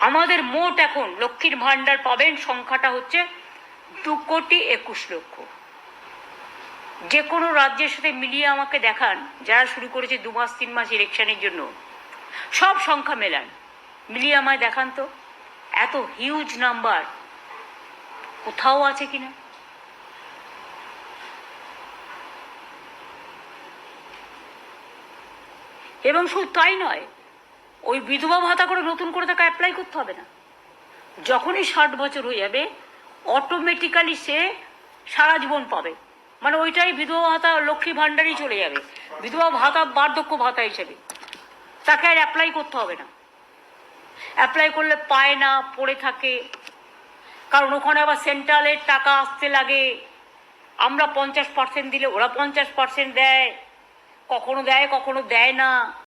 আমাদের মোট এখন লক্ষ্মীর ভাণ্ডার পাবেন সংখ্যাটা হচ্ছে দু কোটি একুশ লক্ষ। যে কোনো রাজ্যের সাথে মিলিয়ে আমাকে দেখান, যারা শুরু করেছে দু মাস, তিন মাস ইলেকশনের জন্য। সব সংখ্যা মেলান। মিলিয়ে আমায় দেখান তো, এত হিউজ নাম্বার কোথাও আছে কিনা? এবং শুধু তাই নয় ওই বিধবা ভাতা করে নতুন করে তাকে অ্যাপ্লাই করতে হবে না। যখনই ষাট বছর হয়ে যাবে অটোমেটিক্যালি সে সারা জীবন পাবে। মানে ওইটাই বিধবা ভাতা, লক্ষ্মী ভাণ্ডারই চলে যাবে। বিধবা ভাতা বার্ধক্য ভাতা হিসেবে। তাকে আর অ্যাপ্লাই করতে হবে না। অ্যাপ্লাই করলে পায় না, পড়ে থাকে। কারণ ওখানে আবার সেন্ট্রালের টাকা আসতে লাগে। আমরা পঞ্চাশ পার্সেন্ট দিলে ওরা পঞ্চাশ পার্সেন্ট দেয়। কখনো দেয় কখনো দেয় না।